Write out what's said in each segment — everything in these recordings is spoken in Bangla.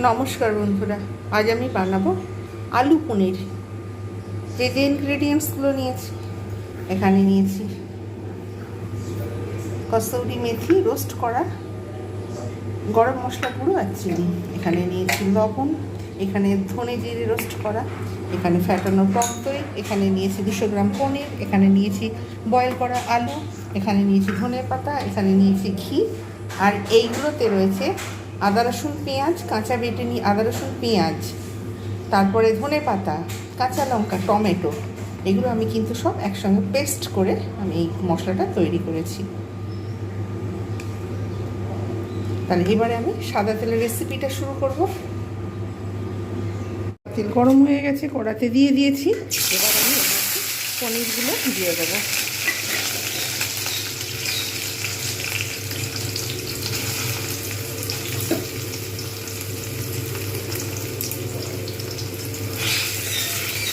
নমস্কার বন্ধুরা, আজ আমি বানাবো আলু পনির। যে যে ইনগ্রেডিয়েন্টসগুলো নিয়েছি, এখানে নিয়েছি কসৌরি মেথি রোস্ট করা, গরম মশলা গুঁড়ো আর চিনি। এখানে নিয়েছি লবণ, এখানে ধনে জিরে রোস্ট করা, এখানে ফ্যাটানো টক এখানে নিয়েছি দুশো গ্রাম পনির, এখানে নিয়েছি বয়েল করা আলু, এখানে নিয়েছি ধনে পাতা এখানে নিয়েছি ঘি, আর এইগুলোতে রয়েছে আদা, রসুন, পেঁয়াজ, কাঁচা বেটে আদা, রসুন, পেঁয়াজ, তারপরে ধনে পাতা, কাঁচা লঙ্কা, টমেটো, এগুলো আমি কিন্তু সব একসঙ্গে পেস্ট করে আমি এই মশলাটা তৈরি করেছি। তাহলে এবারে আমি সাদা তেলের রেসিপিটা শুরু করব। তেল গরম হয়ে গেছে, কড়াতে দিয়ে দিয়েছি। এবার আমি পনিরগুলো দিয়ে দেবো।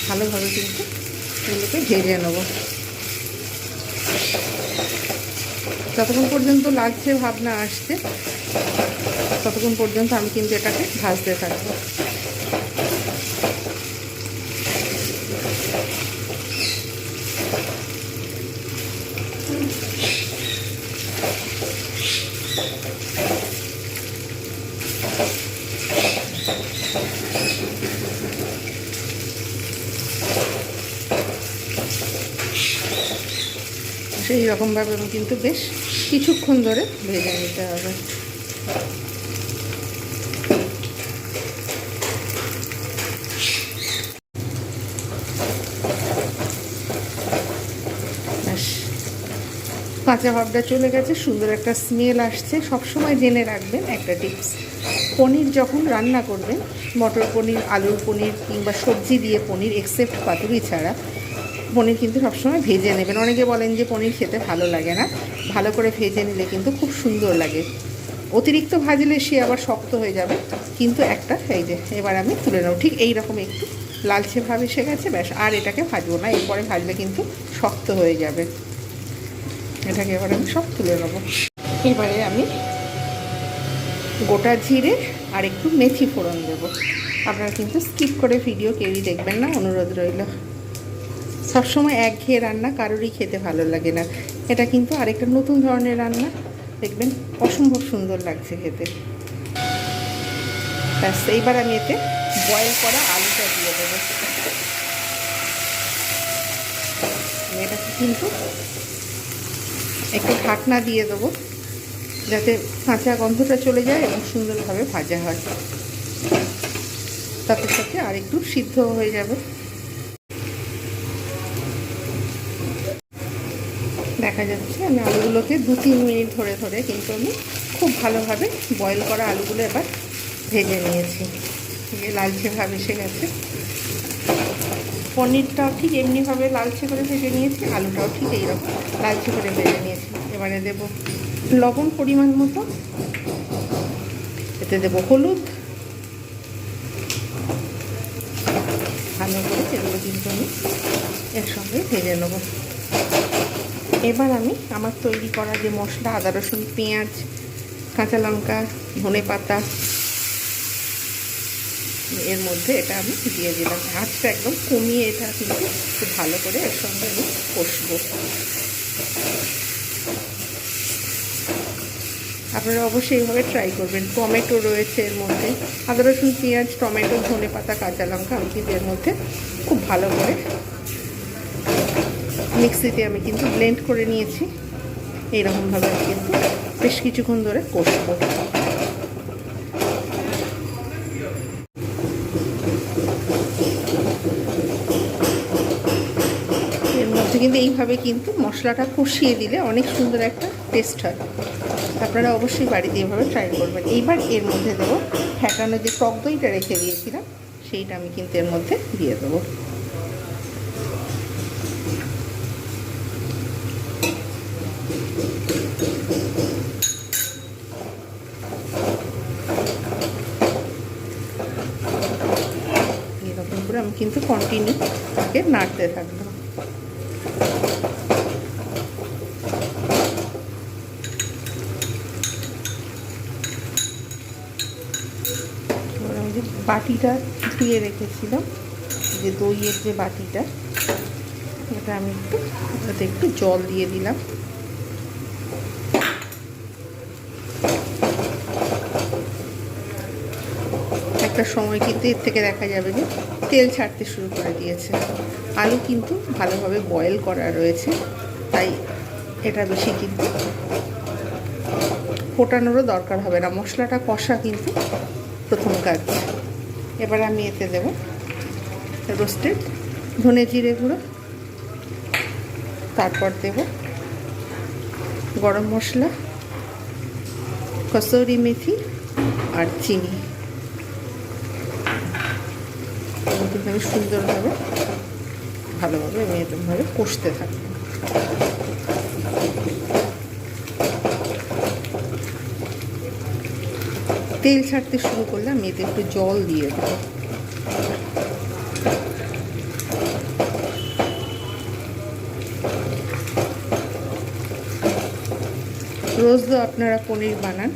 ভালোভাবে কিন্তু এগুলোকে ভেজে নেব। যতক্ষণ পর্যন্ত লাগছে ভাবনা আসছে, ততক্ষণ পর্যন্ত আমি কিন্তু এটাকে ভাজতে থাকব। সেই রকমভাবে কিন্তু বেশ কিছুক্ষণ ধরে ভেজে নিতে হবে। কাঁচা ভাবটা চলে গেছে, সুন্দর একটা স্মেল আসছে। সবসময় জেনে রাখবেন একটা টিপস পনির যখন রান্না করবেন, মটর পনির, আলুর পনির কিংবা সবজি দিয়ে পনির এক্সেপ্ট পাতুরি ছাড়া পনির কিন্তু সবসময় ভেজে নেবেন। অনেকে বলেন যে পনির খেতে ভালো লাগে না। ভালো করে ভেজে নিলে কিন্তু খুব সুন্দর লাগে। অতিরিক্ত ভাজলে সে আবার শক্ত হয়ে যাবে। কিন্তু একটা, এই যে, এবার আমি তুলে নেব। ঠিক এই রকম একটু লালচে ভাব এসে গেছে, ব্যাস, আর এটাকে ভাজবো না। এরপরে ভাজলে কিন্তু শক্ত হয়ে যাবে। এটাকে এবার আমি সব তুলে নেব। এবারে আমি গোটা জিরে আর একটু মেথি ফোড়ন দেবো। আপনারা কিন্তু স্কিপ করে ভিডিও কেউই দেখবেন না, অনুরোধ রইল। সবসময় একঘেয়ে রান্না কারোরই খেতে ভালো লাগে না। এটা কিন্তু আরেকটা নতুন ধরনের রান্না। দেখবেন অসম্ভব সুন্দর লাগছে খেতে। ব্যাস, এইবার আমি এতে বয়েল করা আলুটা দিয়ে দেবো। এটাকে কিন্তু একটু ঢাকনা দিয়ে দেবো, যাতে কাঁচা গন্ধটা চলে যায় এবং সুন্দরভাবে ভাজা হয়। তাতে সাথে আর একটু সিদ্ধ হয়ে যাবে। দেখা যাচ্ছে। আমি আলুগুলোকে দু, তিন মিনিট ধরে ধরে কিন্তু আমি খুব ভালোভাবে বয়েল করা আলুগুলো এবার ভেজে নিয়েছি। লালচে ভাব এসে গেছে। পনিরটাও ঠিক এমনিভাবে লালচে করে ভেজে নিয়েছি, আলুটাও ঠিক এইরকম লালচে করে ভেজে নিয়েছি। এবারে দেব লবণ পরিমাণ মতো। এতে দেব হলুদ। ভালো করে এগুলো কিন্তু আমি একসঙ্গে ভেজে নেব। এবার আমি আমার তৈরি করা যে মশলা, আদা রসুন, পেঁয়াজ, কাঁচা লঙ্কা, ধনে পাতা, এর মধ্যে এটা আমি দিয়ে দিলাম। আঁচটা একদম কমিয়ে এটা কিন্তু খুব ভালো করে এর সঙ্গে আমি কষবো। আপনারা অবশ্যই এইভাবে ট্রাই করবেন। টমেটো রয়েছে এর মধ্যে। আদা রসুন, পেঁয়াজ, টমেটো, ধনে পাতা, কাঁচা লঙ্কা, আমি কিন্তু এর মধ্যে খুব ভালো করে মিক্সিতে আমি কিন্তু ব্লেন্ড করে নিয়েছি। এইরকমভাবে আমি কিন্তু বেশ কিছুক্ষণ ধরে কষবো। এর মধ্যে কিন্তু এইভাবে কিন্তু মশলাটা কষিয়ে দিলে অনেক সুন্দর একটা টেস্ট হয়। আপনারা অবশ্যই বাড়িতে এইভাবে ট্রাই করবেন। এইবার এর মধ্যে দেবো ফ্যাটানো যে টক দইটা রেখে দিয়েছিলাম, সেইটা আমি কিন্তু এর মধ্যে দিয়ে দেবো এরকম করে আমি কিন্তু কন্টিনিউ তাকে নাড়তে এবার বাটিটা ধুয়ে রেখেছিলাম, যে দইয়ের যে বাটিটা এটা আমি একটু, ওটাতে একটু জল দিয়ে দিলাম। একটা সময় কিন্তু এর থেকে দেখা যাবে যে তেল ছাড়তে শুরু করে দিয়েছে। আলু কিন্তু ভালোভাবে বয়েল করা রয়েছে, তাই এটা বেশি কিন্তু ফোটানোরও দরকার হবে না। মশলাটা কষা কিন্তু প্রথম কাজ। এবার আমি এতে দেব রোস্টেড ধনে জিরে গুঁড়ো। তারপর দেব গরম মশলা, কসৌরি মেথি আর চিনি। এরকমভাবে সুন্দরভাবে, ভালোভাবে আমি এরকমভাবে কষতে থাকব তেল ছাড়তে শুরু করলে আমি এতে একটু জল দিয়ে দেবো। রোজ আপনারা পনির বানান।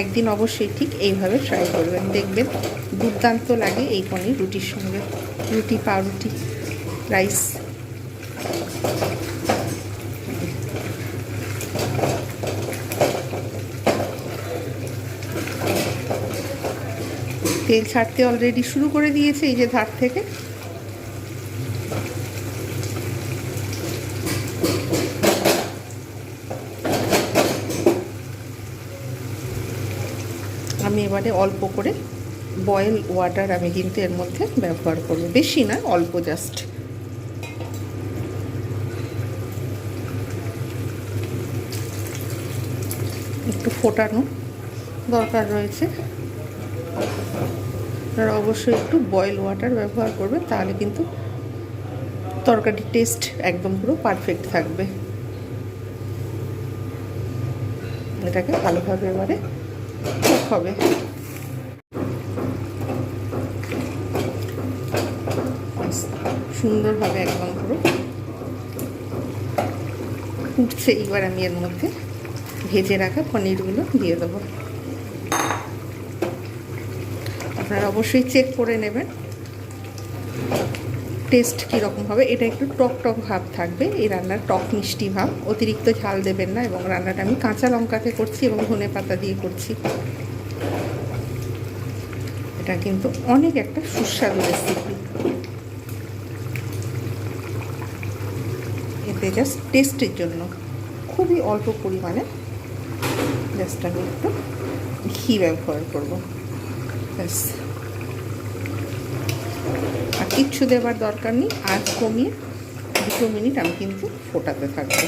একদিন অবশ্যই ঠিক এইভাবে ট্রাই করবেন। দেখবেন দুর্দান্ত লাগে এই পনির রুটির সঙ্গে। রুটি, পাউরুটি রাইস তেল ছাড়তে অলরেডি শুরু করে দিয়েছে এই যে ধার থেকে। এবারে অল্প করে বয়েল ওয়াটার আমি কিন্তু এর মধ্যে ব্যবহার করব। বেশি না, অল্প জাস্ট একটু ফোটানো দরকার রয়েছে। আপনারা অবশ্যই একটু বয়েল ওয়াটার ব্যবহার করবেন, তাহলে কিন্তু তরকারির টেস্ট একদম পুরো পারফেক্ট থাকবে। এটাকে ভালোভাবে এবারে কুক হবে। সুন্দরভাবে একদম পুরো। ফুটছে এইবার আমি এর মধ্যে ভেজে রাখা পনিরগুলো দিয়ে দেবো। আপনারা অবশ্যই চেক করে নেবেন। টেস্ট কীরকম হবে, এটা একটু টক টক ভাব থাকবে। এই রান্নার টক মিষ্টি ভাব, অতিরিক্ত ঝাল দেবেন না এবং রান্নাটা আমি কাঁচা লঙ্কাতে করছি এবং ধনে পাতা দিয়ে করছি। এটা কিন্তু অনেক একটা সুস্বাদু রেসিপি এতে জাস্ট টেস্টের জন্য খুবই অল্প পরিমাণে জাস্ট আমি একটু ঘি ব্যবহার করব। ব্যাস। আর কিচ্ছু দেবার দরকার নেই আজ কমিয়ে দুটো মিনিট আমি কিন্তু ফোটাতে থাকব।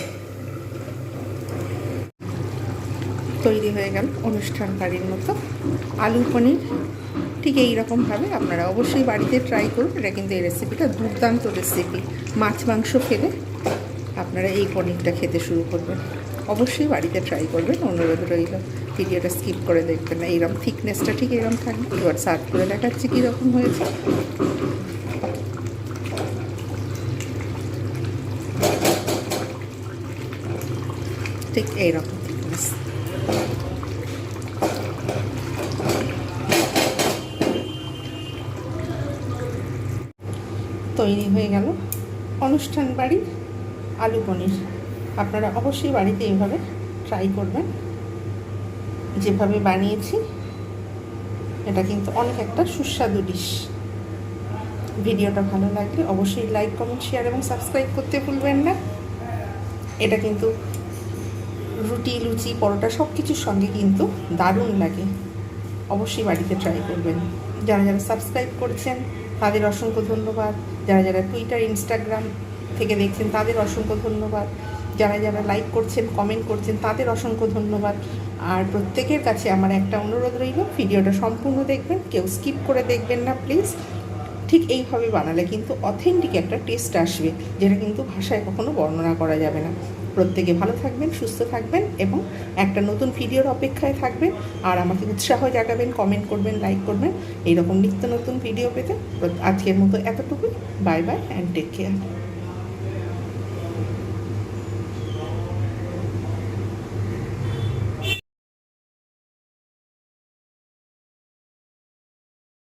তৈরি হয়ে গেল অনুষ্ঠান বাড়ির মতো। আলু পনির ঠিক এইরকমভাবে আপনারা অবশ্যই বাড়িতে ট্রাই করুন, এটা কিন্তু এই রেসিপিটা দুর্দান্ত রেসিপি মাছ মাংস ফেলে আপনারা এই পনিরটা খেতে শুরু করবেন। অবশ্যই বাড়িতে ট্রাই করবেন। অনুরোধ রইল ভিডিওটা স্কিপ করে দেখবেন না। এইরকম থিকনেসটা ঠিক এরকম থাকবে এবার সার্ভ করে দেখাচ্ছি কীরকম হয়েছে। ঠিক এইরকম থিকনেস তৈরি হয়ে গেল। অনুষ্ঠান বাড়ির আলু পনির। আপনারা অবশ্যই বাড়িতে এইভাবে ট্রাই করবেন। যেভাবে বানিয়েছি, এটা কিন্তু অনেক একটা সুস্বাদু ডিশ ভিডিওটা ভালো লাগলে অবশ্যই লাইক কমেন্ট শেয়ার এবং সাবস্ক্রাইব করতে ভুলবেন না। এটা কিন্তু রুটি, লুচি, পরোটা সব কিছুর সঙ্গে কিন্তু দারুণ লাগে। অবশ্যই বাড়িতে ট্রাই করবেন। যারা যারা সাবস্ক্রাইব করছেন, তাদের অসংখ্য ধন্যবাদ। যারা যারা টুইটার ইনস্টাগ্রাম থেকে দেখছেন, তাদের অসংখ্য ধন্যবাদ। যারা যারা লাইক করছেন কমেন্ট করছেন, তাদের অসংখ্য ধন্যবাদ। আর প্রত্যেকের কাছে আমার একটা অনুরোধ রইল, ভিডিওটা সম্পূর্ণ দেখবেন, কেউ স্কিপ করে দেখবেন না প্লিজ ঠিক এইভাবে বানালে কিন্তু অথেন্টিক একটা টেস্ট আসবে, যেটা কিন্তু ভাষায় কখনো বর্ণনা করা যাবে না। প্রত্যেকে ভালো থাকবেন, সুস্থ থাকবেন, এবং একটা নতুন ভিডিওর অপেক্ষায় থাকবেন, আর আমাকে উৎসাহ জাগাবেন কমেন্ট করবেন লাইক করবেন। এইরকম নিত্য নতুন ভিডিও পেতে, আজকের মতো এতটুকুই। Bye bye and take care